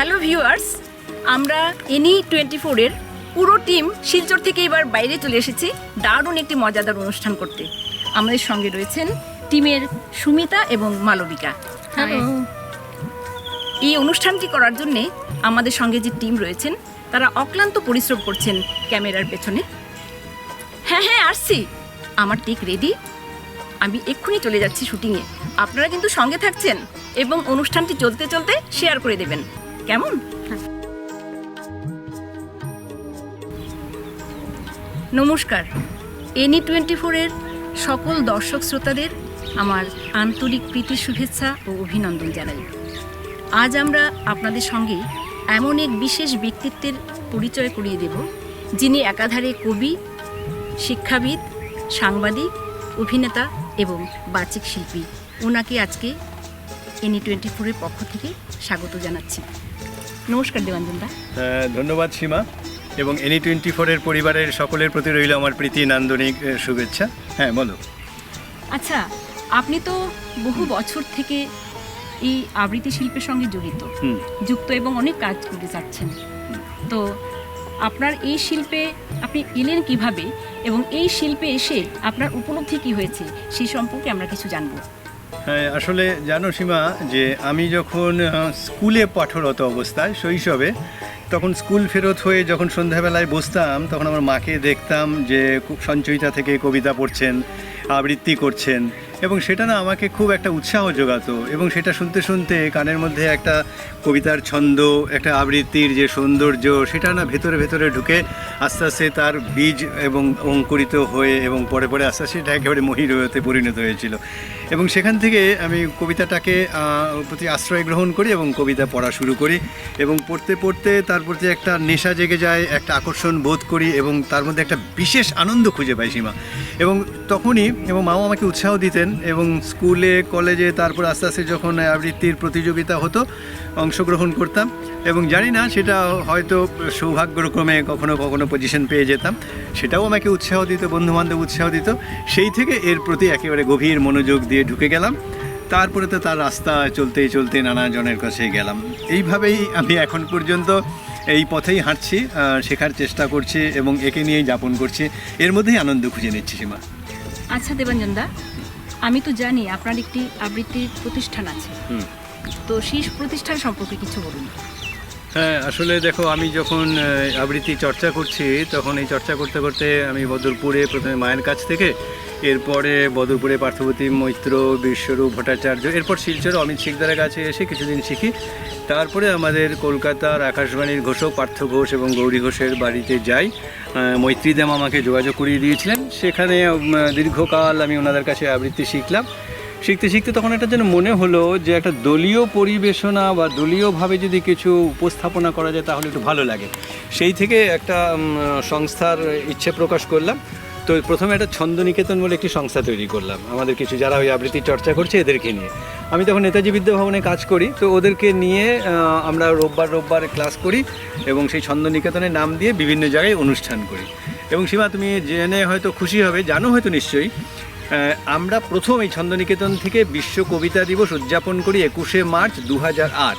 Hello viewers আমরা any twenty ফোরের পুরো টিম শিলচর থেকে এবার বাইরে চলে এসেছি। দারুণ একটি মজাদার অনুষ্ঠান করতে। আমাদের সঙ্গে রয়েছেন টিমের সুমিতা এবং মালবিকা। এই অনুষ্ঠানটি করার জন্যে আমাদের সঙ্গে যে টিম রয়েছেন তারা অক্লান্ত পরিশ্রম করছেন ক্যামেরার পেছনে। হ্যাঁ হ্যাঁ আসছি। আমার টিক রেডি আমি এক্ষুনি চলে যাচ্ছি শুটিংয়ে। আপনারা কিন্তু সঙ্গে থাকছেন এবং অনুষ্ঠানটি চলতে চলতে শেয়ার করে দেবেন। কেমন? নমস্কার। এনি টোয়েন্টি ফোরের সকল দর্শক শ্রোতাদের আমার আন্তরিক প্রীতি, শুভেচ্ছা ও অভিনন্দন জানাই। আজ আমরা আপনাদের সঙ্গে এমন এক বিশেষ ব্যক্তিত্বের পরিচয় করিয়ে দেব, যিনি একাধারে কবি, শিক্ষাবিদ, সাংবাদিক, অভিনেতা এবং বাচিক শিল্পী। ওনাকে আজকে এনি টোয়েন্টি ফোরের পক্ষ থেকে স্বাগত জানাচ্ছি। নমস্কার দেবাঞ্জনদা। হ্যাঁ, ধন্যবাদ সীমা। এবং এনি টোয়েন্টি ফোরের পরিবারের সকলের প্রতি রইল আমার প্রীতি নান্দনিক শুভেচ্ছা। হ্যাঁ বলো। আচ্ছা আপনি তো বহু বছর থেকে এই আবৃত্তি শিল্পের সঙ্গে জড়িত যুক্ত এবং অনেক কাজ করে যাচ্ছেন তো আপনার এই শিল্পে আপনি এলেন কীভাবে? এবং এই শিল্পে এসে আপনার উপলব্ধি কি হয়েছে? সেই সম্পর্কে আমরা কিছু জানব। আসলে জানো সীমা, যে আমি যখন স্কুলে পাঠরত অবস্থায়, শৈশবে, তখন স্কুল ফেরত হয়ে যখন সন্ধ্যাবেলায় বসতাম, তখন আমার মাকে দেখতাম যে সঞ্চয়িতা থেকে কবিতা পড়ছেন, আবৃত্তি করছেন। এবং সেটা না আমাকে খুব একটা উৎসাহ যোগাতো এবং সেটা শুনতে শুনতে কানের মধ্যে একটা কবিতার ছন্দ, একটা আবৃত্তির যে সৌন্দর্য, সেটা না ভেতরে ভেতরে ঢুকে আস্তে আস্তে তার বীজ এবং অঙ্কুরিত হয়ে এবং পরে পরে আস্তে আস্তে সেটা একেবারে মহিরতে পরিণত হয়েছিল। এবং সেখান থেকে আমি কবিতাটাকে প্রতি আশ্রয় গ্রহণ করি এবং কবিতা পড়া শুরু করি এবং পড়তে পড়তে তার প্রতি একটা নেশা জেগে যায়, একটা আকর্ষণ বোধ করি এবং তার মধ্যে একটা বিশেষ আনন্দ খুঁজে পাই সীমা। এবং তখনই এবং মাও আমাকে উৎসাহ দিতেন এবং স্কুলে, কলেজে, তারপর আস্তে আস্তে যখন আবৃত্তির প্রতিযোগিতা হতো, অংশগ্রহণ করতাম এবং জানি না সেটা হয়তো সৌভাগ্যক্রমে কখনো কখনো পজিশন পেয়ে যেতাম। সেটাও আমাকে উৎসাহ দিত, বন্ধুবান্ধব উৎসাহ দিত। সেই থেকে এর প্রতি একেবারে গভীর মনোযোগ দিয়ে ঢুকে গেলাম। তারপরে তো তার রাস্তা চলতে চলতে নানা জনের কাছে গেলাম। এইভাবেই আমি এখন পর্যন্ত এই পথেই হাঁটছি শেখার চেষ্টা করছি এবং একে নিয়েই যাপন করছি। এর মধ্যেই আনন্দ খুঁজে নিচ্ছি, সীমা। আচ্ছা দেবাঞ্জনদা আমি তো জানি আপনার একটি আবৃত্তির প্রতিষ্ঠান আছে হুম। তো সেই প্রতিষ্ঠান সম্পর্কে কিছু বলুন হ্যাঁ আসলে দেখো, আমি যখন আবৃত্তি চর্চা করছি, তখন এই চর্চা করতে করতে আমি বদরপুরে প্রথমে মায়ের কাছ থেকে, এরপরে বদরপুরে পার্থবতী মৈত্র, বিশ্বরূপ ভট্টাচার্য, এরপর শিলচর অমিত শিকদারের কাছে এসে কিছুদিন শিখি। তারপরে আমাদের কলকাতার আকাশবাণীর ঘোষক পার্থ ঘোষ এবং গৌরী ঘোষের বাড়িতে যাই। মৈত্রীদাম আমাকে যোগাযোগ করিয়ে দিয়েছিলেন। সেখানে দীর্ঘকাল আমি ওনাদের কাছে আবৃত্তি শিখলাম। শিখতে শিখতে তখন একটা যেন মনে হলো যে একটা দলীয় পরিবেশনা বা দলীয়ভাবে যদি কিছু উপস্থাপনা করা যায় তাহলে একটু ভালো লাগে। সেই থেকে একটা সংস্থার ইচ্ছে প্রকাশ করলাম। তো প্রথমে একটা ছন্দনিকেতন বলে একটি সংস্থা তৈরি করলাম। আমাদের কিছু, যারা ওই আবৃত্তি চর্চা করছে এদেরকে নিয়ে। আমি তখন নেতাজি বিদ্যা ভবনে কাজ করি। তো ওদেরকে নিয়ে আমরা রোববার রোববার ক্লাস করি এবং সেই ছন্দ ছন্দনিকেতনের নাম দিয়ে বিভিন্ন জায়গায় অনুষ্ঠান করি। এবং সীমা, তুমি জেনে হয়তো খুশি হবে, জানো হয়তো নিশ্চয়ই আমরা প্রথম এই ছন্দনিকেতন থেকে বিশ্ব কবিতা দিবস উদযাপন করি একুশে মার্চ দু হাজার আট।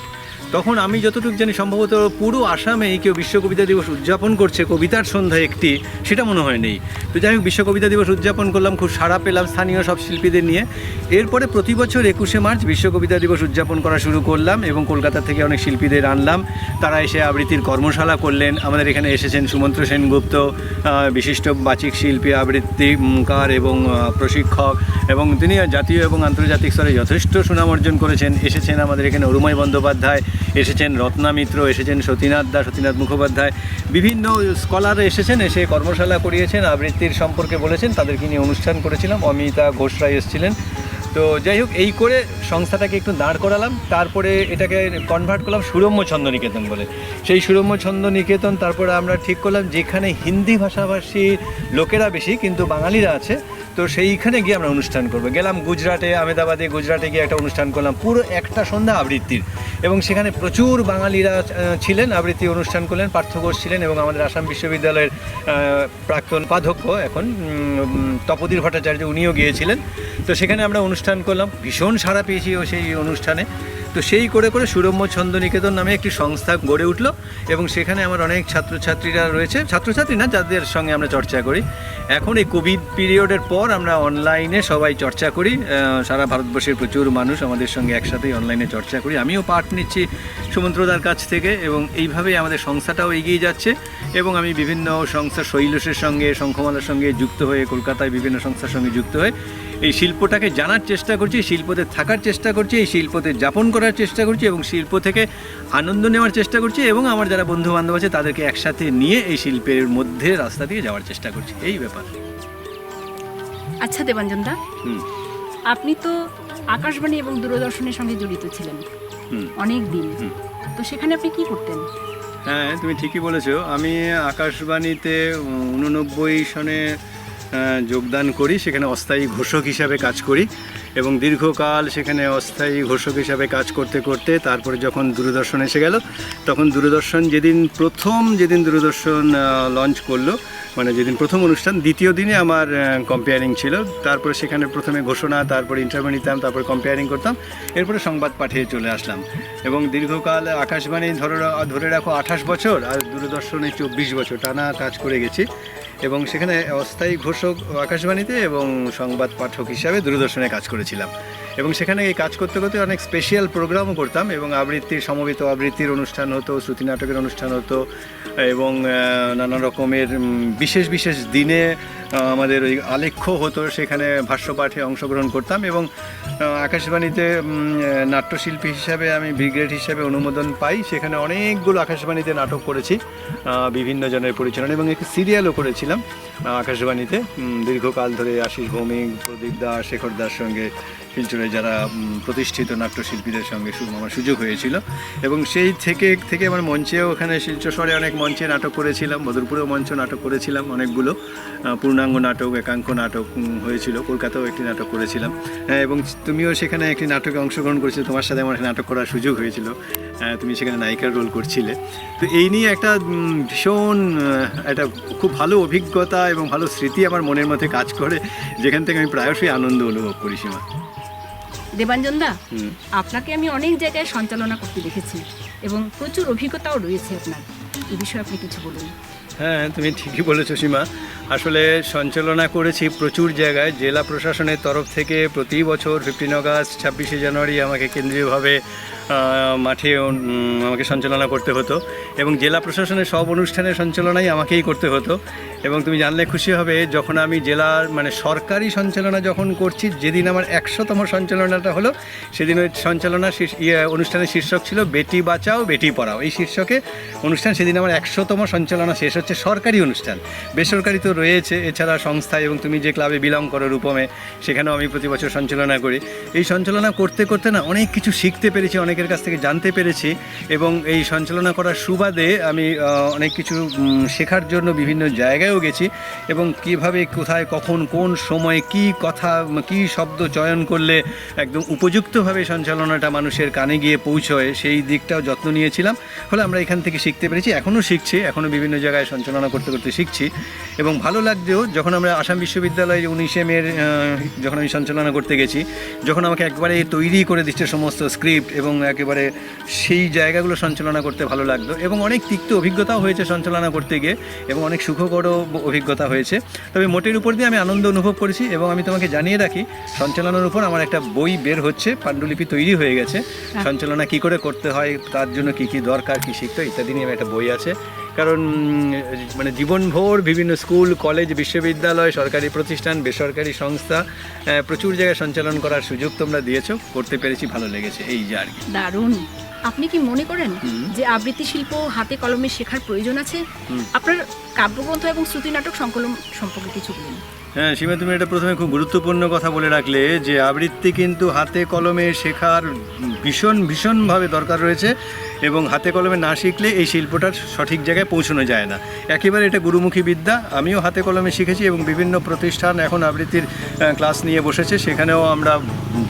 তখন আমি যতটুকু জানি সম্ভবত পুরো আসামে কেউ বিশ্ব কবিতা দিবস উদযাপন করছে, কবিতার সন্ধ্যা একটি, সেটা মনে হয় নেই। তো যাই হোক, বিশ্ব কবিতা দিবস উদযাপন করলাম, খুব সাড়া পেলাম স্থানীয় সব শিল্পীদের নিয়ে। এরপরে প্রতি বছর একুশে মার্চ বিশ্ব কবিতা দিবস উদযাপন করা শুরু করলাম এবং কলকাতা থেকে অনেক শিল্পীদের আনলাম। তারা এসে আবৃত্তির কর্মশালা করলেন। আমাদের এখানে এসেছেন সুমন্ত্র সেনগুপ্ত বিশিষ্ট বাচিক শিল্পী আবৃত্তিকার এবং প্রশিক্ষক এবং তিনি জাতীয় এবং আন্তর্জাতিক স্তরে যথেষ্ট সুনাম অর্জন করেছেন। এসেছেন আমাদের এখানে অরুময় বন্দ্যোপাধ্যায়, এসেছেন রত্না মিত্র, এসেছেন সতীনাথ দা সতীনাথ মুখোপাধ্যায়। বিভিন্ন স্কলার এসেছেন, এসে কর্মশালা করিয়েছেন, আবৃত্তির সম্পর্কে বলেছেন, তাদেরকে নিয়ে অনুষ্ঠান করেছিলাম। অমিতা ঘোষ রায় এসেছিলেন। তো যাই হোক, এই করে সংস্থাটাকে একটু দাঁড় করালাম। তারপরে এটাকে কনভার্ট করলাম সুরম্য ছন্দ নিকেতন বলে। সেই সুরম্য ছন্দ নিকেতন তারপরে আমরা ঠিক করলাম যেখানে হিন্দি ভাষাভাষী লোকেরা বেশি, কিন্তু বাঙালিরা আছে, তো সেইখানে গিয়ে আমরা অনুষ্ঠান করব। গেলাম গুজরাটে, আহমেদাবাদে গুজরাটে গিয়ে একটা অনুষ্ঠান করলাম। পুরো একটা সন্ধ্যা আবৃত্তির। এবং সেখানে প্রচুর বাঙালিরা ছিলেন, আবৃত্তি অনুষ্ঠান করলেন পার্থ ঘোষ ছিলেন এবং আমাদের আসাম বিশ্ববিদ্যালয়ের প্রাক্তন উপাধ্যক্ষ এখন তপদীর ভট্টাচার্য, উনিও গিয়েছিলেন। তো সেখানে আমরা অনুষ্ঠান করলাম। ভীষণ সাড়া পেয়েছি ও সেই অনুষ্ঠানে। তো সেই করে করে সুরম্য ছন্দ নিকেতন নামে একটি সংস্থা গড়ে উঠল এবং সেখানে আমার অনেক ছাত্রছাত্রীরা রয়েছে। ছাত্রছাত্রী না, যাদের সঙ্গে আমরা চর্চা করি। এখন এই কোভিড পিরিয়ডের পর আমরা অনলাইনে সবাই চর্চা করি। সারা ভারতবর্ষের প্রচুর মানুষ আমাদের সঙ্গে একসাথেই অনলাইনে চর্চা করি। আমিও পার্ট নিচ্ছি সুমন্ত্রদার কাছ থেকে এবং এইভাবেই আমাদের সংস্থাটাও এগিয়ে যাচ্ছে। এবং আমি বিভিন্ন সংস্থা শৈলসের সঙ্গে শঙ্খমালার সঙ্গে যুক্ত হয়ে কলকাতায় বিভিন্ন সংস্থার সঙ্গে যুক্ত হয়ে এই শিল্পটাকে জানার চেষ্টা করছি শিল্পতে থাকার চেষ্টা করছি এই শিল্পতে যাপন করার চেষ্টা করছি এবং শিল্প থেকে আনন্দ নেওয়ার চেষ্টা করছি এবং আমার যারা বন্ধু বান্ধব আছে তাদেরকে একসাথে নিয়ে এই শিল্পের মধ্যে রাস্তা দিয়ে যাওয়ার চেষ্টা করছি। এই ব্যাপার। আচ্ছা দেবাঞ্জন দা হুম। আপনি তো আকাশবাণী এবং দূরদর্শনের সঙ্গে জড়িত ছিলেন অনেক দিন। তো সেখানে আপনি কি করতেন? হ্যাঁ তুমি ঠিকই বলেছ। আমি আকাশবাণীতে উননব্বই সনে যোগদান করি, সেখানে অস্থায়ী ঘোষক হিসাবে কাজ করি এবং দীর্ঘকাল সেখানে অস্থায়ী ঘোষক হিসাবে কাজ করতে করতে তারপরে যখন দূরদর্শন এসে গেল, তখন দূরদর্শন যেদিন প্রথম যেদিন দূরদর্শন লঞ্চ করল মানে যেদিন প্রথম অনুষ্ঠান, দ্বিতীয় দিনে আমার কম্পেয়ারিং ছিল। তারপরে সেখানে প্রথমে ঘোষণা, তারপরে ইন্টারভিউ নিতাম, তারপরে কম্পেয়ারিং করতাম। এরপরে সংবাদ পাঠিয়ে চলে আসলাম। এবং দীর্ঘকাল আকাশবাণী ধরে ধরে রাখো আঠাশ বছর আর দূরদর্শনে চব্বিশ বছর টানা কাজ করে গেছি। এবং সেখানে অস্থায়ী ঘোষক আকাশবাণীতে এবং সংবাদ পাঠক হিসাবে দূরদর্শনে কাজ করেছিলাম। এবং সেখানে এই কাজ করতে করতে অনেক স্পেশাল প্রোগ্রামও করতাম এবং আবৃত্তির, সমবেত আবৃত্তির অনুষ্ঠান হতো, শ্রুতি নাটকের অনুষ্ঠান হতো এবং নানা রকমের বিশেষ বিশেষ দিনে আমাদের ওই আলেখ্য হতো, সেখানে ভাষ্যপাঠে অংশগ্রহণ করতাম এবং আকাশবাণীতে নাট্যশিল্পী হিসাবে আমি ব্রিগেড হিসাবে অনুমোদন পাই। সেখানে অনেকগুলো আকাশবাণীতে নাটক করেছি বিভিন্ন জনের পরিচালনা এবং একটি সিরিয়ালও করেছিলাম আকাশবাণীতে। দীর্ঘকাল ধরে আশিস ভৌমিক, প্রদীপ দাস, শেখর দাস সঙ্গে শিলচরে যারা প্রতিষ্ঠিত নাট্যশিল্পীদের সঙ্গে আমার সুযোগ হয়েছিল। এবং সেই থেকে থেকে আমার মঞ্চেও ওখানে শিলচর অনেক মঞ্চে নাটক করেছিলাম বদরপুরেও মঞ্চ নাটক করেছিলাম অনেকগুলো। পূর্ণাঙ্গ নাটক একাঙ্ক নাটক হয়েছিল। কলকাতাও একটি নাটক করেছিলাম। হ্যাঁ, এবং তুমিও সেখানে একটি নাটকে অংশগ্রহণ করেছিলে। তোমার সাথে আমার নাটক করার সুযোগ হয়েছিল। আহ, তুমি সেখানে নায়িকার রোল করছিলে। তো এই নিয়ে একটা ভীষণ একটা খুব ভালো অভিজ্ঞতা এবং ভালো স্মৃতি আমার মনের মধ্যে কাজ করে যেখান থেকে আমি প্রায়শই আনন্দ অনুভব করি সীমা। দেবাঞ্জন দা আপনাকে আমি অনেক জায়গায় সঞ্চালনা করতে দেখেছি এবং প্রচুর অভিজ্ঞতাও রয়েছে আপনার। এ বিষয়ে আপনি কিছু বলুন। হ্যাঁ তুমি ঠিকই বলেছ সীমা। আসলে সঞ্চালনা করেছি প্রচুর জায়গায়। জেলা প্রশাসনের তরফ থেকে প্রতি বছর ফিফটিন আগস্ট ছাব্বিশে জানুয়ারি আমাকে কেন্দ্রীয়ভাবে মাঠে আমাকে সঞ্চালনা করতে হতো এবং জেলা প্রশাসনের সব অনুষ্ঠানের সঞ্চালনাই আমাকেই করতে হতো এবং তুমি জানলে খুশি হবে যখন আমি জেলার মানে সরকারি সঞ্চালনা যখন করছি যেদিন আমার একশোতম সঞ্চালনাটা হলো সেদিন ওই সঞ্চালনা ইয়ে, অনুষ্ঠানের শীর্ষক ছিল বেটি বাঁচাও বেটি পড়াও। এই শীর্ষকে অনুষ্ঠান সেদিন আমার একশোতম সঞ্চালনা শেষ হচ্ছে সরকারি অনুষ্ঠান। বেসরকারি তো রয়েছে। এছাড়া সংস্থা এবং তুমি যে ক্লাবে বিলং করো রূপমে, সেখানেও আমি প্রতি বছর সঞ্চালনা করি। এই সঞ্চালনা করতে করতে না অনেক কিছু শিখতে পেরেছি, অনেকের কাছ থেকে জানতে পেরেছি এবং এই সঞ্চালনা করার সুবাদে আমি অনেক কিছু শেখার জন্য বিভিন্ন জায়গায়ও গেছি এবং কীভাবে, কোথায়, কখন, কোন সময় কি কথা, কি শব্দ চয়ন করলে একদম উপযুক্তভাবে সঞ্চালনাটা মানুষের কানে গিয়ে পৌঁছয়, সেই দিকটাও যত্ন নিয়েছিলাম। ফলে আমরা এখান থেকে শিখতে পেরেছি, এখনও শিখছি, এখনও বিভিন্ন জায়গায় সঞ্চালনা করতে করতে শিখছি এবং ভালো লাগছেও যখন আমরা আসাম বিশ্ববিদ্যালয়ে উনিশে মের যখন আমি সঞ্চালনা করতে গেছি যখন আমাকে একবারে তৈরি করে দিচ্ছে সমস্ত স্ক্রিপ্ট এবং একেবারে সেই জায়গাগুলো সঞ্চালনা করতে ভালো লাগতো এবং অনেক তিক্ত অভিজ্ঞতাও হয়েছে সঞ্চালনা করতে গিয়ে এবং অনেক সুখকরও অভিজ্ঞতা হয়েছে। তবে মোটের উপর দিয়ে আমি আনন্দ অনুভব করেছি এবং আমি তোমাকে জানিয়ে রাখি সঞ্চালনার উপর আমার একটা বই বের হচ্ছে পাণ্ডুলিপি তৈরি হয়ে গেছে। সঞ্চালনা কি করে করতে হয় তার জন্য কি কি দরকার কি শিখতে ইত্যাদি নিয়ে আমার একটা বই আছে। কারণ মানে জীবনভর বিভিন্ন স্কুল কলেজ বিশ্ববিদ্যালয় সরকারি প্রতিষ্ঠান বেসরকারি সংস্থা প্রচুর জায়গায় সঞ্চালন করার সুযোগ তোমরা দিয়েছ। করতে পেরেছি ভালো লেগেছে এই যে আর কি। দারুণ। আপনি কি মনে করেন যে আবৃত্তি শিল্প হাতে কলমে শেখার প্রয়োজন আছে? আপনার কাব্যগ্রন্থ এবং শ্রুতি নাটক সংকলন সম্পর্কে কিছু বলুন। হ্যাঁ সীমা তুমি এটা প্রথমে খুব গুরুত্বপূর্ণ কথা বলে রাখলে যে আবৃত্তি কিন্তু হাতে কলমে শেখার ভীষণ ভীষণভাবে দরকার রয়েছে। এবং হাতে কলমে না শিখলে এই শিল্পটার সঠিক জায়গায় পৌঁছানো যায় না। একেবারে এটা গুরুমুখী বিদ্যা। আমিও হাতে কলমে শিখেছি এবং বিভিন্ন প্রতিষ্ঠান এখন আবৃত্তির ক্লাস নিয়ে বসেছে। সেখানেও আমরা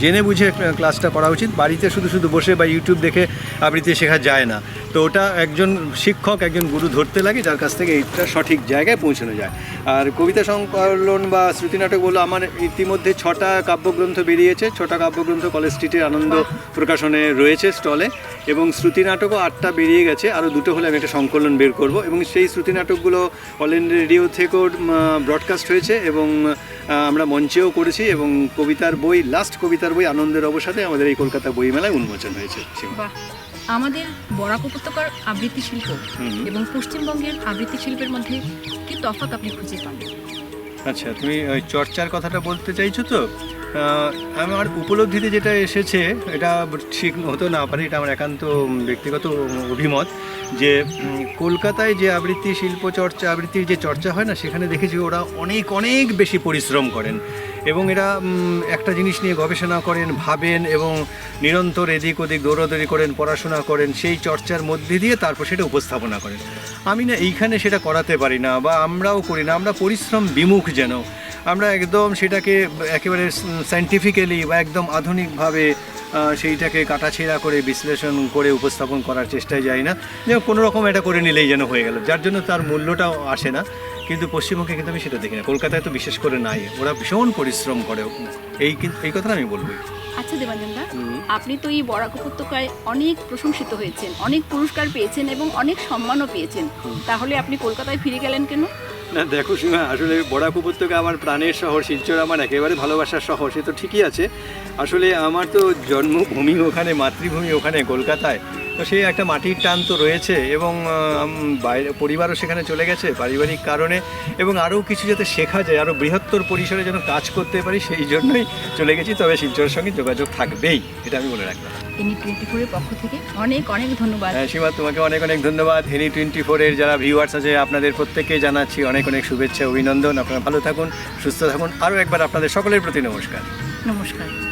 জেনে বুঝে ক্লাসটা করা উচিত। বাড়িতে শুধু শুধু বসে বা ইউটিউব দেখে আবৃত্তি শেখা যায় না। তো ওটা একজন শিক্ষক, একজন গুরু ধরতে লাগে, যার কাছ থেকে এইটা সঠিক জায়গায় পৌঁছানো যায়। আর কবিতা সংকলন বা শ্রুতি নাটক বলো, আমার ইতিমধ্যে ছটা কাব্যগ্রন্থ বেরিয়েছে। ছটা কাব্যগ্রন্থ কলেজ স্ট্রিটের আনন্দ প্রকাশনে রয়েছে স্টলে। এবং শ্রুতি নাটকও আটটা বেরিয়ে গেছে। আরও দুটো হলে আমি একটা সংকলন বের করব। এবং সেই শ্রুতি নাটকগুলো অল ইন্ডিয়া রেডিও থেকেও ব্রডকাস্ট হয়েছে এবং আমরা মঞ্চেও করেছি এবং কবিতার বই লাস্ট কবিতার বই আনন্দের অবসাদে আমাদের এই কলকাতা বইমেলায় উন্মোচন হয়েছে। আমাদের বরাক উপত্যকার আবৃত্তি শিল্প। এবং পশ্চিমবঙ্গের আবৃত্তি শিল্পের মধ্যে কি তফাৎ আপনি খুঁজে পান? আচ্ছা তুমি ওই চর্চার কথাটা বলতে চাইছো তো? আমার উপলব্ধিতে যেটা এসেছে এটা ঠিক হতো না পারে এটা আমার একান্ত ব্যক্তিগত অভিমত যে কলকাতায় যে আবৃত্তি শিল্প চর্চা আবৃত্তির যে চর্চা হয় না সেখানে দেখেছি ওরা অনেক অনেক বেশি পরিশ্রম করেন। এবং এরা একটা জিনিস নিয়ে গবেষণা করেন, ভাবেন এবং নিরন্তর এদিক ওদিক দৌড়াদৌড়ি করেন, পড়াশোনা করেন, সেই চর্চার মধ্যে দিয়ে তারপর সেটা উপস্থাপনা করেন। আমি না এইখানে সেটা করাতে পারি না বা আমরাও করি না, আমরা পরিশ্রম বিমুখ যেন। আমরা একদম সেটাকে একেবারে সাইন্টিফিক্যালি বা একদম আধুনিকভাবে সেইটাকে কাটাছেঁড়া করে বিশ্লেষণ করে উপস্থাপন করার চেষ্টায় যাই না। যে কোনো রকম এটা করে নিলেই যেন হয়ে গেল। যার জন্য তার মূল্যটাও আসে না। কিন্তু পশ্চিমবঙ্গে কিন্তু আমি সেটা দেখি না। কলকাতায় তো বিশেষ করে নাই। ওরা ভীষণ পরিশ্রম করে। এই কিন্তু এই কথাটা আমি বলব। আচ্ছা দেবানন্দা আপনি তো এই বরাক উপত্যকায় অনেক প্রশংসিত হয়েছেন অনেক পুরস্কার পেয়েছেন এবং অনেক সম্মানও পেয়েছেন। তাহলে আপনি কলকাতায় ফিরে গেলেন কেন? না দেখো সীমা আসলে বরাক উপত্যকা আমার প্রাণের শহর শিলচর আমার একেবারে ভালোবাসার শহর সে তো ঠিকই আছে। আসলে আমার তো জন্মভূমি ওখানে মাতৃভূমি ওখানে কলকাতায়। তো সেই একটা মাটির টান তো রয়েছে এবং বাইরে পরিবারও সেখানে চলে গেছে পারিবারিক কারণে এবং আরও কিছু যাতে শেখা যায় আরও বৃহত্তর পরিসরে যেন কাজ করতে পারি সেই জন্যই চলে গেছি। তবে শিলচরের সঙ্গে যোগাযোগ থাকবেই এটা আমি বলে রাখলাম। ইনি টোয়েন্টি ফোরের পক্ষ থেকে অনেক অনেক ধন্যবাদ। হ্যাঁ সীমা তোমাকে অনেক অনেক ধন্যবাদ। হেনি টোয়েন্টি ফোরের যারা ভিউয়ার্স আছে আপনাদের প্রত্যেককে জানাচ্ছি অনেক অনেক শুভেচ্ছা অভিনন্দন। আপনারা ভালো থাকুন সুস্থ থাকুন। আরও একবার আপনাদের সকলের প্রতি নমস্কার। নমস্কার।